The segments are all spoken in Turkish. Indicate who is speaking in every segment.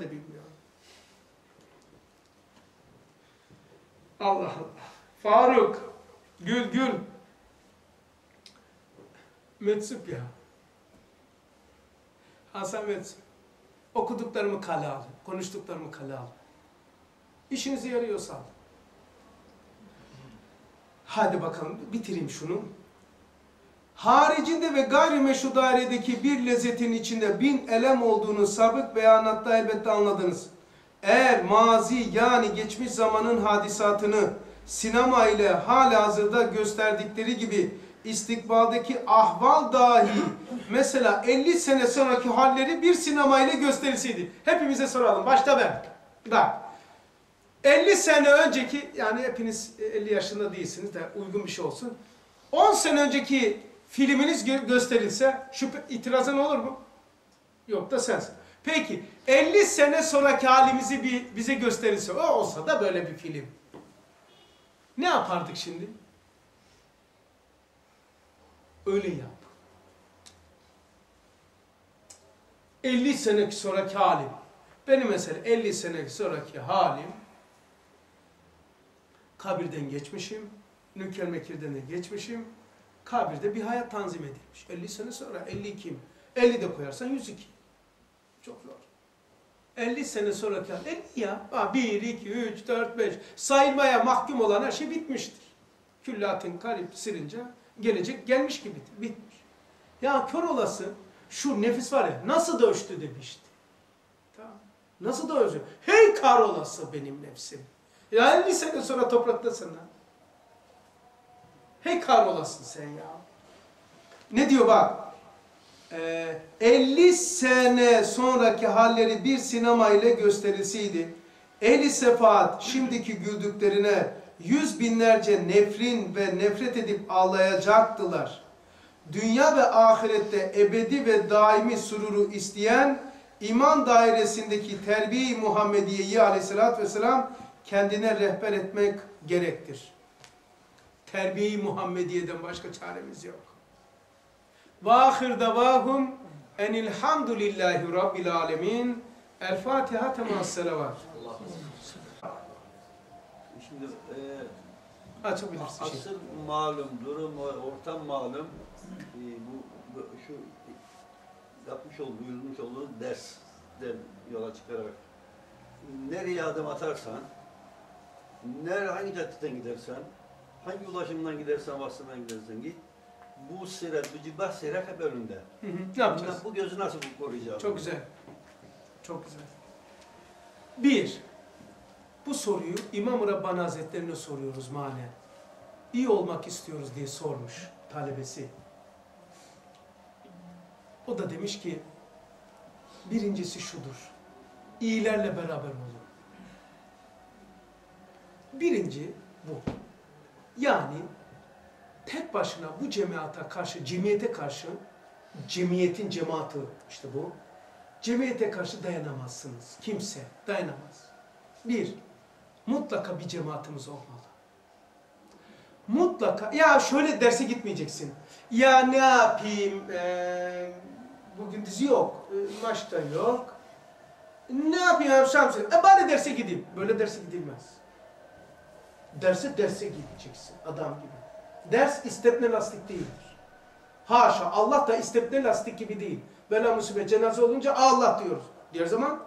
Speaker 1: de bilmiyorum. Allah Allah. Faruk. Gül gül. Meczup ya. Hasan Meczup. Okuduklarımı kale al. Konuştuklarımı kale al. İşinize yarıyorsa al. Hadi bakalım bitireyim şunu. Haricinde ve gayrimeşru dairedeki bir lezzetin içinde bin elem olduğunu sabık beyanatta elbette anladınız. Eğer mazi yani geçmiş zamanın hadisatını sinema ile hala hazırda gösterdikleri gibi istikbaldeki ahval dahi mesela 50 sene sonraki halleri bir sinema ile gösterilseydi. Hepimize soralım. Başta ben. Bak. 50 sene önceki yani hepiniz 50 yaşında değilsiniz de uygun bir şey olsun. 10 sene önceki filminiz gö gösterilse şüphe itirazın olur mu? Yok da sensin. Peki 50 sene sonraki halimizi bir bize gösterilse o olsa da böyle bir film. Ne yapardık şimdi? Öyle yap. 50 sene sonraki halim. Benim mesela 50 sene sonraki halim kabirden geçmişim, nükkel mekirden de geçmişim, kabirde bir hayat tanzim edilmiş. 50 sene sonra 52 50 de koyarsan 102. Çok zor. 50 sene sonraki hal 50 ya. Ha, 1, 2, 3, 4, 5 sayılmaya mahkum olan her şey bitmiştir. Küllatın kalip silince gelecek gelmiş gibi bitmiş. Ya kör olası şu nefis var ya nasıl da demişti. Tamam. Nasıl da? Hey kar olası benim nefsim. Ya 50 sene sonra topraktasın lan. Hey kar olasın sen ya. Ne diyor bak. Ee, 50 sene sonraki halleri bir sinema ile gösterilseydi, ehli sefaat şimdiki güldüklerine yüz binlerce nefrin ve nefret edip ağlayacaktılar. Dünya ve ahirette ebedi ve daimi sururu isteyen iman dairesindeki terbiye-i Muhammediye'yi aleyhissalatü vesselam kendine rehber etmek gerektir. Terbiye-i Muhammediye'den başka çaremiz yok. Ve ahir davahum enilhamdülillahi rabbil alemin. El Fatiha temas selavat.
Speaker 2: Şimdi e,
Speaker 1: Açabilirsin. Şey.
Speaker 2: asıl malum, durum, ortam malum. E, bu, bu şu yapmış olduğu, buyurmuş olduğu dersten yola çıkarak nereye adım atarsan, nere, hangi caddeden gidersen, hangi ulaşımdan gidersen, vasıfından gidersen git, bu siret, bu cibah siret hep önünde.
Speaker 1: Hı hı. Ne yapacağız?
Speaker 2: Bu gözü nasıl koruyacağız?
Speaker 1: Çok güzel. Çok güzel. Bir, bu soruyu İmam-ı Rabbani Hazretlerine soruyoruz manen. İyi olmak istiyoruz diye sormuş talebesi. O da demiş ki, birincisi şudur, iyilerle beraber olun. Birinci bu. Yani tek başına bu cemaata karşı, cemiyete karşı, cemiyetin cemaati işte bu. Cemiyete karşı dayanamazsınız. Kimse dayanamaz. Bir, mutlaka bir cemaatimiz olmalı. Mutlaka, ya şöyle derse gitmeyeceksin. Ya ne yapayım, ee, bugün dizi yok, e, maçta yok. Ne yapayım akşam E bari derse gideyim. Böyle derse gidilmez. Derse derse gideceksin adam gibi. Ders istepne lastik değildir. Haşa Allah da istepne lastik gibi değil. Bela musibet cenaze olunca Allah diyoruz. Diğer zaman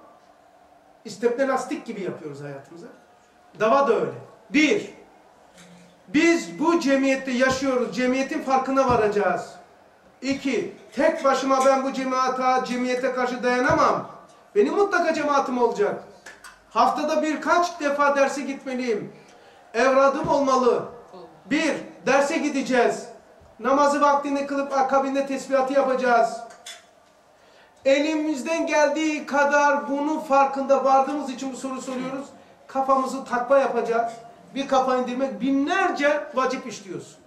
Speaker 1: istepne lastik gibi yapıyoruz hayatımıza. Dava da öyle. Bir, biz bu cemiyette yaşıyoruz. Cemiyetin farkına varacağız. İki, tek başıma ben bu cemaata, cemiyete karşı dayanamam. Benim mutlaka cemaatim olacak. Haftada birkaç defa derse gitmeliyim. Evradım olmalı. Bir, derse gideceğiz. Namazı vaktinde kılıp akabinde tesbihatı yapacağız. Elimizden geldiği kadar bunun farkında vardığımız için bu soru soruyoruz. Kafamızı takma yapacağız. Bir kafa indirmek binlerce vacip işliyoruz.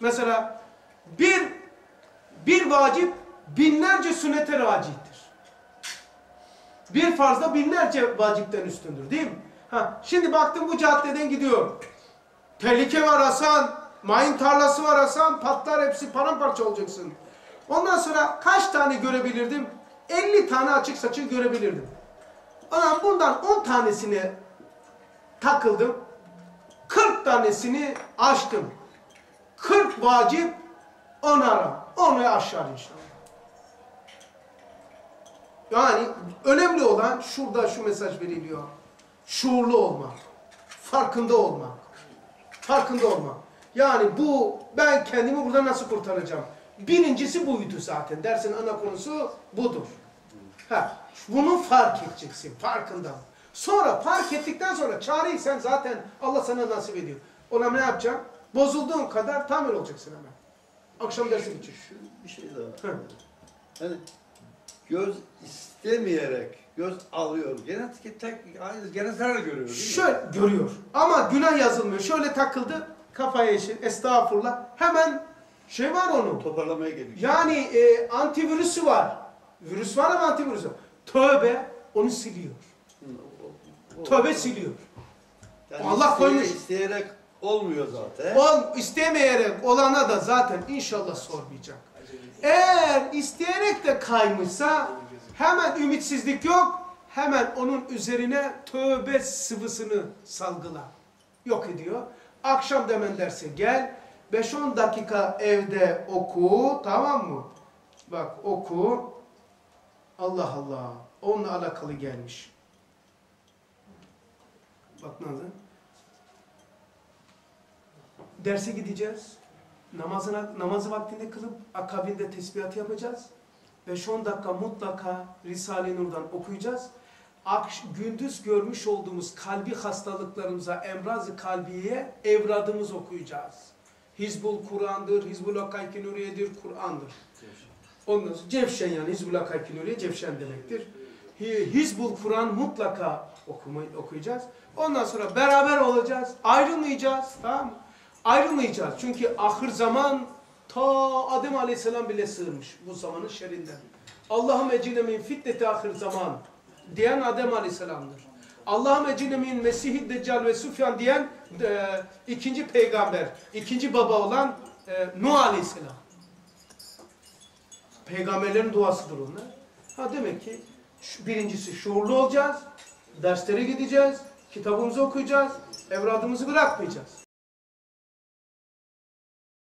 Speaker 1: Mesela bir bir vacip binlerce sünnete racihtir. Bir farzda binlerce vacipten üstündür değil mi? Ha, şimdi baktım bu caddeden gidiyor. Tehlike var Hasan. Mayın tarlası var Hasan. Patlar hepsi paramparça olacaksın. Ondan sonra kaç tane görebilirdim? 50 tane açık saçı görebilirdim. Anam bundan 10 tanesini takıldım. 40 tanesini açtım. 40 vacip, 10 haram. Onu aşağı inşallah. Yani önemli olan şurada şu mesaj veriliyor. Şuurlu olmak. Farkında olmak. Farkında olmak. Yani bu ben kendimi burada nasıl kurtaracağım? Birincisi buydu zaten. Dersin ana konusu budur. Ha, bunu fark edeceksin. Farkında. Sonra fark ettikten sonra çareyi sen zaten Allah sana nasip ediyor. Ona ne yapacaksın? Bozulduğun kadar tamir olacaksın hemen. Akşam dersi.
Speaker 2: Şu bir şey daha.
Speaker 1: Hı.
Speaker 2: Hani göz istemeyerek göz alıyor. Gene tek aynı gene zarar görüyor değil mi?
Speaker 1: Şöyle görüyor. Ama günah yazılmıyor. Şöyle takıldı. Kafaya işi. Estağfurullah. Hemen şey var onun.
Speaker 2: Toparlamaya geliyor.
Speaker 1: Yani e, antivirüsü var. Virüs var ama antivirüsü var. Tövbe onu siliyor.
Speaker 2: Hı, o- o-
Speaker 1: Tövbe siliyor.
Speaker 2: Yani
Speaker 1: Allah
Speaker 2: isteyerek-
Speaker 1: koymuş.
Speaker 2: isteyerek olmuyor zaten.
Speaker 1: O istemeyerek olana da zaten inşallah sormayacak. Eğer isteyerek de kaymışsa hemen ümitsizlik yok. Hemen onun üzerine tövbe sıvısını salgıla. Yok ediyor. Akşam demen derse gel. 5-10 dakika evde oku. Tamam mı? Bak oku. Allah Allah. Onunla alakalı gelmiş. Bak Nazan. Derse gideceğiz. Namazına, namazı vaktinde kılıp akabinde tesbihat yapacağız. 5-10 dakika mutlaka Risale-i Nur'dan okuyacağız. Akş, gündüz görmüş olduğumuz kalbi hastalıklarımıza, emrazı kalbiye evradımız okuyacağız. Hizbul Kur'an'dır, Hizbul Hakayki Nuriye'dir, Kur'an'dır. Ondan sonra Cevşen yani Hizbul Hakayki Nuriye Cevşen demektir. Hi- Hizbul Kur'an mutlaka okuma, okuyacağız. Ondan sonra beraber olacağız, ayrılmayacağız, tamam mı? Ayrılmayacağız çünkü ahir zaman ta Adem Aleyhisselam bile sığınmış bu zamanın şerrinden. Allah'ım ecine min fitneti ahir zaman diyen Adem Aleyhisselam'dır. Allah'ım ecine min Mesih-i Deccal ve Süfyan diyen e, ikinci peygamber, ikinci baba olan e, Nuh Aleyhisselam. Peygamberlerin duasıdır onlar. Ha demek ki şu, birincisi şuurlu olacağız, derslere gideceğiz, kitabımızı okuyacağız, evradımızı bırakmayacağız.